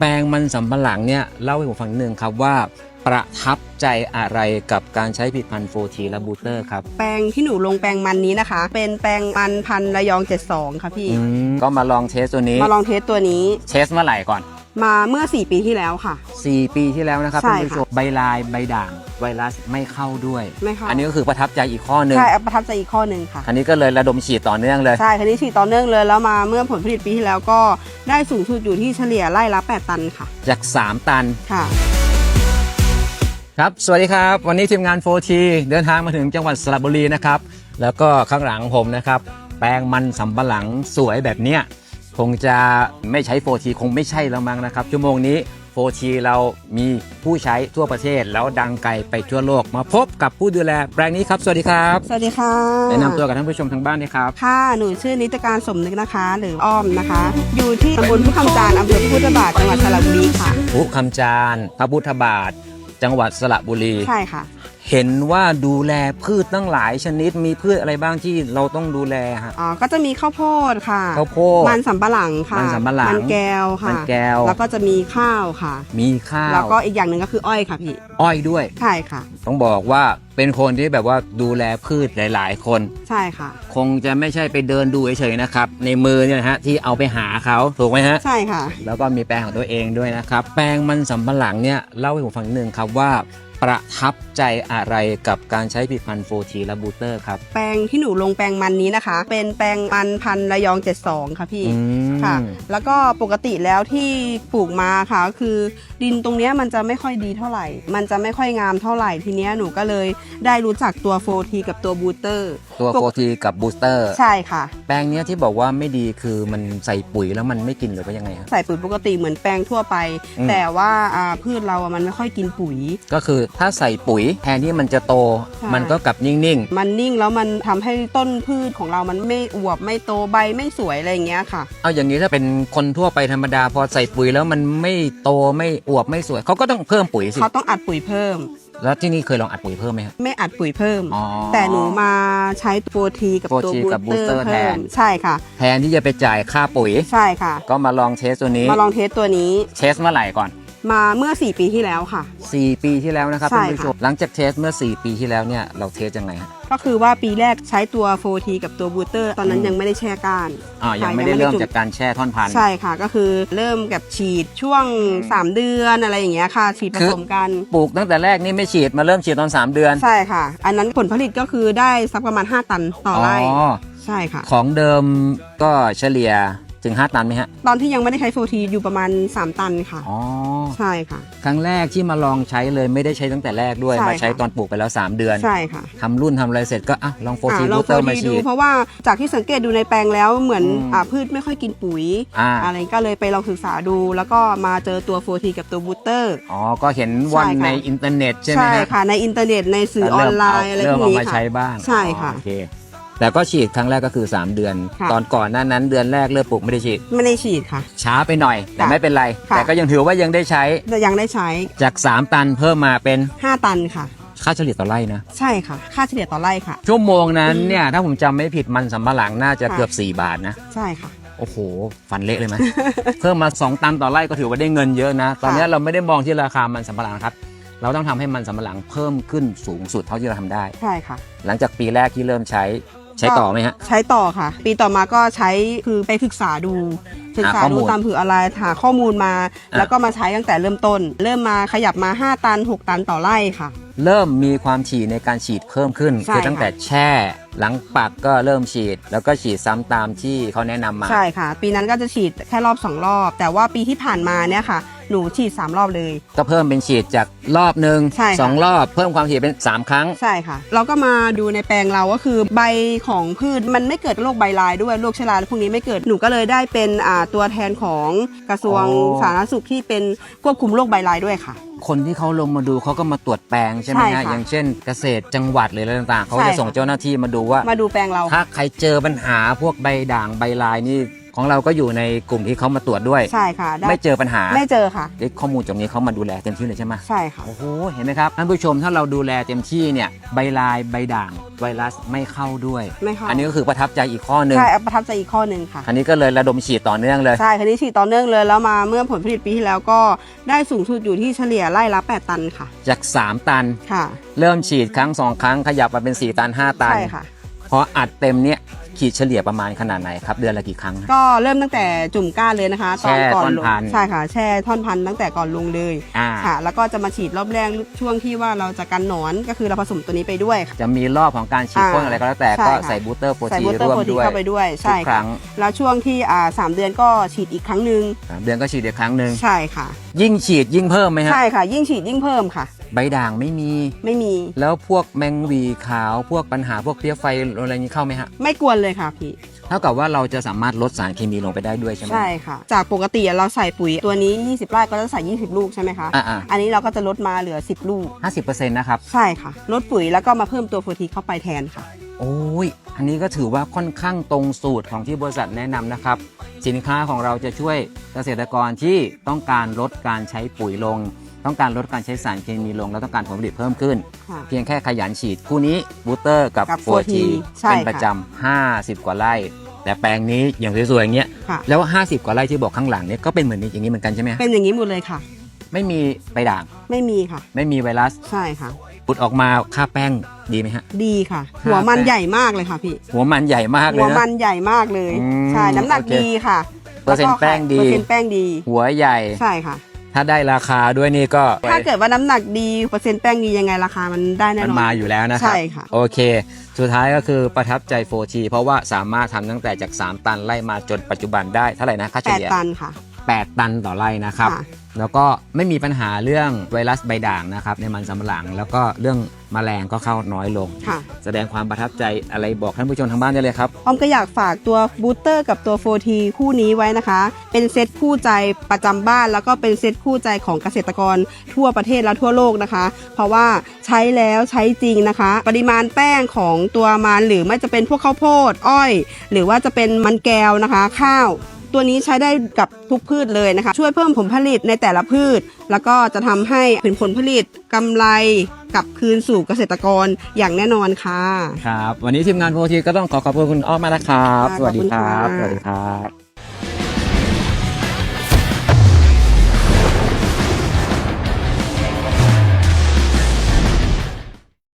แปลงมันสำปะหลังเนี่ยเล่าให้ผมฟังนิดนึงครับว่าประทับใจอะไรกับการใช้ผลิตภัณฑ์โฟทีและบูเตอร์ครับ แปลงที่หนูลงแปลงมันนี้นะคะ เป็นแปลงมันพันธุ์ระยอง 72 ค่ะพี่อืมก็มาลองเทสตัวนี้ มาลองเทสตัวนี้ เทสเมื่อไหร่ก่อน มาเมื่อ 4 ปีที่แล้วค่ะ 4 ปีที่แล้วนะครับใช่ท่านผู้ชมใบลายใบด่างไวรัสไม่เข้าด้วย ไม่เข้า อันนี้ก็คือประทับใจอีกข้อหนึ่งใช่ประทับใจอีกข้อหนึ่งค่ะ อันนี้ก็เลยระดมฉีดต่อเนื่องเลย ใช่คันนี้ฉีดต่อเนื่องเลยแล้วมาเมื่อผลผลิตปีที่แล้วก็ได้สูงสุดอยู่ที่เฉลี่ยไร่ละ 8 ตันค่ะจาก 3 ตัน ค่ะ ครับ สวัสดีครับ วันนี้ทีมงาน 4T เดินทางมาถึงจังหวัดสระบุรีนะครับ แล้วก็ข้างหลังผมนะครับ แปลงมันสำปะหลังสวยแบบเนี้ย คงจะไม่ใช้ 4T คงไม่ใช่แล้วมั้งนะครับ ชั่วโมงนี้ 4T เรามีผู้ใช้ทั่วประเทศ แล้วดังไกลไปทั่วโลก มาพบกับผู้ดูแลแปลงนี้ครับ สวัสดีครับสวัสดีค่ะแนะนำตัวกับท่านผู้ชมทางบ้านด้วยครับ ค่ะ หนูชื่อนิตการสมนึกนะคะ หรืออ้อมนะคะ อยู่ที่ตำบลพุทธคำจานอำเภอพุทธบาทจังหวัดสระบุรีค่ะ ผู้คำจานพระพุทธบาท จังหวัดสระบุรี ใช่ค่ะ เห็นว่าดูแลพืชตั้งหลายชนิดมีพืชอะไรบ้างที่เราต้องดูแลฮะ อ๋อก็จะมีข้าวโพดค่ะข้าวโพดมันสำปะหลังค่ะมันสำปะหลังมันแก้วค่ะมันแก้ว แล้วก็จะมีข้าวค่ะ มีข้าว แล้วก็อีกอย่างหนึ่งก็คืออ้อยค่ะพี่ อ้อยด้วย ใช่ค่ะ ต้องบอกว่าเป็นคนที่แบบว่าดูแลพืชหลาย ๆ คน ใช่ค่ะ คงจะไม่ใช่ไปเดินดูเฉยๆนะครับ ในมือเนี่ยนะฮะที่เอาไปหาเขาถูกไหมฮะ ใช่ค่ะ แล้วก็มีแปลงของตัวเองด้วยนะครับ แปลงมันสำปะหลังเนี่ยเล่าให้ผมฟังนิดนึงครับว่า ประทับใจอะไรกับการใช้ผลิตภัณฑ์โฟทีและบูเตอร์ครับ แปลงที่หนูลงแปลงมันนี้นะคะ เป็นแปลงมันพันธุ์ระยอง 72 ค่ะพี่ อืมค่ะ แล้วก็ปกติแล้วที่ปลูกมาค่ะก็คือดินตรงเนี้ยมันจะไม่ค่อยดีเท่าไหร่ มันจะไม่ค่อยงามเท่าไหร่ทีเนี้ยหนูก็เลยได้รู้จักตัวโฟทีกับตัวบูเตอร์ตัวโฟทีกับบูสเตอร์ ใช่ค่ะ แปลงเนี้ยที่บอกว่าไม่ดีคือมันใส่ปุ๋ยแล้วมันไม่กินหรือว่ายังไงครับ ใส่ปุ๋ยปกติเหมือนแปลงทั่วไป อืม แต่ว่าอ่าพืชเราอะมันไม่ค่อยกินปุ๋ย ก็คือถ้าใส่ปุ๋ยแทนที่มันจะโต ใช่ มันก็กลับนิ่งมันนิ่งแล้วมันทำให้ต้นพืชของเรามันไม่อวบไม่โตใบไม่สวยอะไรอย่างเงี้ยค่ะ ๆ เอาอย่างนี้ถ้าเป็นคนทั่วไปธรรมดาพอใส่ปุ๋ยแล้วมันไม่โตไม่อวบไม่สวยเขาก็ต้องเพิ่มปุ๋ยสิเขาต้องอัดปุ๋ยเพิ่ม แล้วที่นี่เคยลองอัดปุ๋ยเพิ่มไหมครับ ไม่อัดปุ๋ยเพิ่ม อ๋อแต่หนูมาใช้โฟทีกับตัว 4T กับบูสเตอ booster ร์แทเพิ่นมใช่ค่ะ แทนที่จะไปจ่ายค่าปุ๋ย ใช่ค่ะ ก็มาลองเทสตัวนี้ มาลองเทสตัวนี้ เทสเมื่อไหร่ก่อน มาเมื่อ 4 ปีที่แล้วค่ะ 4 ปีที่แล้วนะครับใช่ท่านผู้ชมค่ะหลังจากเทสเมื่อ 4 ปีที่แล้วเนี่ยเราเทสยังไงฮะ ก็คือว่าปีแรกใช้ตัวโฟทีกับตัวบูสเตอร์ ตอนนั้นอืม ยังไม่ได้แช่ก้านอ่ายังค่ะไม่ได้ยังไม่ได้เริ่มจุ่มจากการแช่ท่อนพันธุ์ใช่ค่ะ ก็คือเริ่มกับฉีดช่วง 3 เดือนอะไรอย่างเงี้ยค่ะ ฉีดผคือสมกัน ปลูกตั้งแต่แรกนี่ไม่ฉีดมาเริ่มฉีดตอน 3 เดือนใช่ค่ะ อันนั้นผลผลิตก็คือได้สักประมาณ 5 ตันต่อไร่ ใช่ค่ะ ของเดิมก็เฉลี่ย ถึง 5 ตันไหมฮะ ตอนที่ยังไม่ได้ใช้โฟทีอยู่ประมาณ 3 ตันค่ะ อ๋อ ใช่ค่ะ ครั้งแรกที่มาลองใช้เลยไม่ได้ใช้ตั้งแต่แรกด้วย ใช่มาใช้ค่ะตอนปลูกไปแล้ว 3 เดือนใช่ค่ะทำรุ่นทำอะไรเสร็จก็อะลองโฟอ่าทีลอบูงสโฟเตอร์มาทีฉีดูดเพราะว่าจากที่สังเกตดูในแปลงแล้วเหมือนอืม อ่าพืชไม่ค่อยกินปุ๋ย อ่า อะไรก็เลยไปลองศึกษาดู แล้วก็มาเจอตัวโฟทีกับตัวบูสเตอร์ อ๋อ ก็เห็นวันใช่ค่ะ ในอินเทอร์เน็ตใช่ไหมใช่ฮะค่ะในอินเทอร์เน็ตในสื่อออนไลน์อะไรพเริ่วมกเอานี้มาค่ะ ใช้บ้างใช่ค่ะ อ๋อโอเค แต่ก็ฉีดครั้งแรกก็คือ 3 เดือน ค่ะ ตอนก่อนหน้านั้นเดือนแรกเริ่มปลูกไม่ได้ฉีด ไม่ได้ฉีดค่ะ ช้าไปหน่อย แต่ค่ะไม่เป็นไร ค่ะ แต่ก็ยังถือว่ายังได้ใช้แต่ยังได้ใช้ จาก 3 ตันเพิ่มมาเป็น5 ตันค่ะ ค่าเฉลี่ยต่อไร่นะ ใช่ค่ะ ค่าเฉลี่ยต่อไร่ค่ะ ชั่วโมงนั้นอืมเนี่ย ถ้าผมจำไม่ผิดมันสำปะหลังน่าจะค่ะ เกือบ 4 บาทนะ ใช่ค่ะ โอ้โห ฟันเละเลยไหม เพิ่มมา 2 ตันต่อไร่ก็ถือว่าได้เงินเยอะนะ ตอนนี้เราไม่ได้มองที่ราคามันสำปะหลังนะครับ เราต้องทำให้มันสำปะหลังเพิ่มขึ้นสูงสุดเท่าที่เราทำได้ ใช่ค่ะ หลังจากปีแรกที่เริ่มใช้ ใช้ต่อไหมฮะ ใช้ต่อค่ะ ปีต่อมาก็ใช้คือไปศึกษาดู ศึกษาหาข้อมูดูลตามผืออะไรหาข้อมูลมาอะแล้วก็มาใช้ตั้งแต่เริ่มต้น เริ่มมาขยับมา 5 ตัน 6 ตันต่อไร่ค่ะ เริ่มมีความถี่ในการฉีดเพิ่มขึ้นใช่คือตั้งแต่แช่ หลังปักก็เริ่มฉีด แล้วก็ฉีดซ้ำตามที่เขาแนะนำมา ใช่ค่ะ ปีนั้นก็จะฉีดแค่รอบ 2 รอบ แต่ว่าปีที่ผ่านมาเนี่ยค่ะ หนูฉีด3รอบเลย ก็เพิ่มเป็นฉีดจากรอบหนึ่งใช่ค่ะ สองรอบเพิ่มความถี่เป็น 3 ครั้ง ใช่ค่ะ เราก็มาดูในแปลงเราก็คือใบของพืชมันไม่เกิดโรคใบลายด้วยโรคชราพวกนี้ไม่เกิดหนูก็เลยได้เป็นอ่าตัวแทนของกระทรวงอ๋อ สาธารณสุขที่เป็นควบคุมโรคใบลายด้วยค่ะ คนที่เขาลงมาดูเขาก็มาตรวจแปลงใช่ไหมใช่ฮะค่ะอย่างเช่นเกษตรจังหวัดหรืออะไรต่างๆเขาใช่จะค่ะ ส่งเจ้าหน้าที่มาดูว่า มาดูแปลงเรา ถ้าใครเจอปัญหาพวกใบด่างใบลายนี่ ของเราก็อยู่ในกลุ่มที่เขามาตรวจด้วย ใช่ค่ะได้ไม่เจอปัญหาไม่เจอค่ะได้ข้อมูลตรงนี้เขามาดูแลเต็มที่เลยใช่ไหมใช่ค่ะโอ้โหเห็นไหมครับท่านผู้ชมถ้าเราดูแลเต็มที่เนี่ยใบลายใบด่างไวรัสไม่เข้าด้วย ไม่เข้าอันนี้ก็คือประทับใจอีกข้อหนึ่งใช่ประทับใจอีกข้อหนึ่งค่ะอันนี้ก็เลยระดมฉีดต่อเนื่องเลยใช่คันนี้ฉีดต่อเนื่องเลยแล้วมาเมื่อผลผลิตปีที่แล้วก็ได้สูงสุดอยู่ที่เฉลี่ยไร่ละ8ตันค่ะ จาก 3 ตันค่ะ เริ่มฉีดครั้ง 2 ครั้งขยับมาเป็น 4 ตัน 5 ตันใช่ค่ะพออัดเต็มเนี่ย ขีดเฉลี่ยประมาณขนาดไหนครับ เดือนละกี่ครั้ง ก็เริ่มตั้งแต่จุ่มก้านเลยนะคะตอนแช่ก่อนท่อนลงพันธุ์ใช่ค่ะ แช่ท่อนพันธุ์ตั้งแต่ก่อนลงเลยอ่า ค่ะ แล้วก็จะมาฉีดรอบแรกช่วงที่ว่าเราจะกันหนอนก็คือเราผสมตัวนี้ไปด้วยค่ะ จะมีรอบของการฉีดพ่นอะไรก็แล้วแต่ใช่ก็ค่ะ ใส่บูสเตอร์โปรใส่ตีบูสเตอร์ร่วมโปรตีด้วยเข้าไปด้วยทุใช่กคค่ะรั้งแล้วช่วงที่อ่าสามเดือนก็ฉีดอีกครั้งหนึ่งสามเดือนก็ฉีดอีกครั้งหนึ่งใช่ค่ะ ยิ่งฉีดยิ่งเพิ่มไหมฮะ ใช่ค่ะ ยิ่งฉีดยิ่งเพิ่มค่ะ ใบด่างไม่มี ไม่มี แล้วพวกแมงวีขาวพวกปัญหาพวกเพี้ยไฟอะไรอย่างนี้เข้าไหมฮะไม่กวนเลยค่ะพี่ เท่ากับว่าเราจะสามารถลดสารเคมีลงไปได้ด้วยใช่ไหม ใช่ค่ะ จากปกติเราใส่ปุ๋ยตัวนี้ 20ไร่ก็จะใส่ 20 ลูกใช่ไหมคะอ่าอ่าอันนี้เราก็จะลดมาเหลือ 10 ลูก ห้าสิบเปอร์เซ็นต์นะครับ ใช่ค่ะ ลดปุ๋ยแล้วก็มาเพิ่มตัวโปรตีเข้าไปแทนค่ะ โอ้ย อันนี้ก็ถือว่าค่อนข้างตรงสูตรของที่บริษัทแนะนำนะครับ สินค้าของเราจะช่วยเกษตรกรที่ต้องการลดการใช้ปุ๋ยลง ต้องการลดการใช้สารเคมีลง แล้วต้องการผลผลิตเพิ่มขึ้น ค่ะ เพียงแค่ขยันฉีด คู่นี้บูสเตอร์กับกับโฟที 4T ใช่เป็นค่ะประจำ50 กว่าไร่ แต่แปลงนี้อย่างสวยๆอย่างเงี้ยค่ะ แล้ว 50 กว่าไร่ที่บอกข้างหลังเนี่ยก็เป็นเหมือนนี้อย่างนี้เหมือนกันใช่ไหมฮะเป็นอย่างนี้หมดเลยค่ะ ไม่มีใบด่าง ไม่มีค่ะ ไม่มีไวรัสใช่ค่ะ ปุดออกมาค่าแป้งดีไหมฮะ ดีค่ะครับหัวมันใหญ่มากเลยค่ะพี่ หัวมันใหญ่มากเลหัยวมันะนใหญ่มากเลย อืมใช่ น้ำหนักโอเคดีค่ะเปอร์เซ็นต์แป้งดี เปอร์เซ็นต์แป้งดี หัวใหญ่ ใช่ค่ะ ถ้าได้ราคาด้วยนี่ก็ถ้าเกิดว่าน้ำหนักดีเปอร์เซ็นต์แป้งดียังไงราคามันได้แน่มันนอนมาอยู่แล้วนะครับใช่ค่ะ โอเค สุดท้ายก็คือประทับใจ 4G เพราะว่าสามารถทำตั้งแต่จาก 3 ตันไล่มาจนปัจจุบันได้เท่าไหร่นะค่าเฉแปดลี่ยตันค่ะ 8 ตันต่อไร่นะครับ ค่ะ แล้วก็ไม่มีปัญหาเรื่องไวรัสใบด่างนะครับในมันสำปะหลัง แล้วก็เรื่องแมลงก็เข้าน้อยลง ค่ะ แสดงความประทับใจอะไรบอกท่านผู้ชมทางบ้านได้เลยครับออมก็อยากฝากตัวบูสเตอร์กับตัว 4T คู่นี้ไว้นะคะ เป็นเซตคู่ใจประจำบ้าน แล้วก็เป็นเซตคู่ใจของเกษตรกรทั่วประเทศและทั่วโลกนะคะ เพราะว่าใช้แล้วใช้จริงนะคะ ปริมาณแป้งของตัวมันหรือไม่จะเป็นพวกข้าวโพด อ้อย หรือว่าจะเป็นมันแก้วนะคะ ข้าว ตัวนี้ใช้ได้กับทุกพืชเลยนะคะ ช่วยเพิ่มผลผลิตในแต่ละพืช แล้วก็จะทำให้เป็นผลผลิตกำไรกลับคืนสู่เกษตรกรอย่างแน่นอนค่ะ ครับ วันนี้ทีมงาน 4G ก็ต้องขอขอบคุณคุณอ้อมมากนะครับค่ะสวัสดีครัขบอบคุณค่ะสวัสดีครับ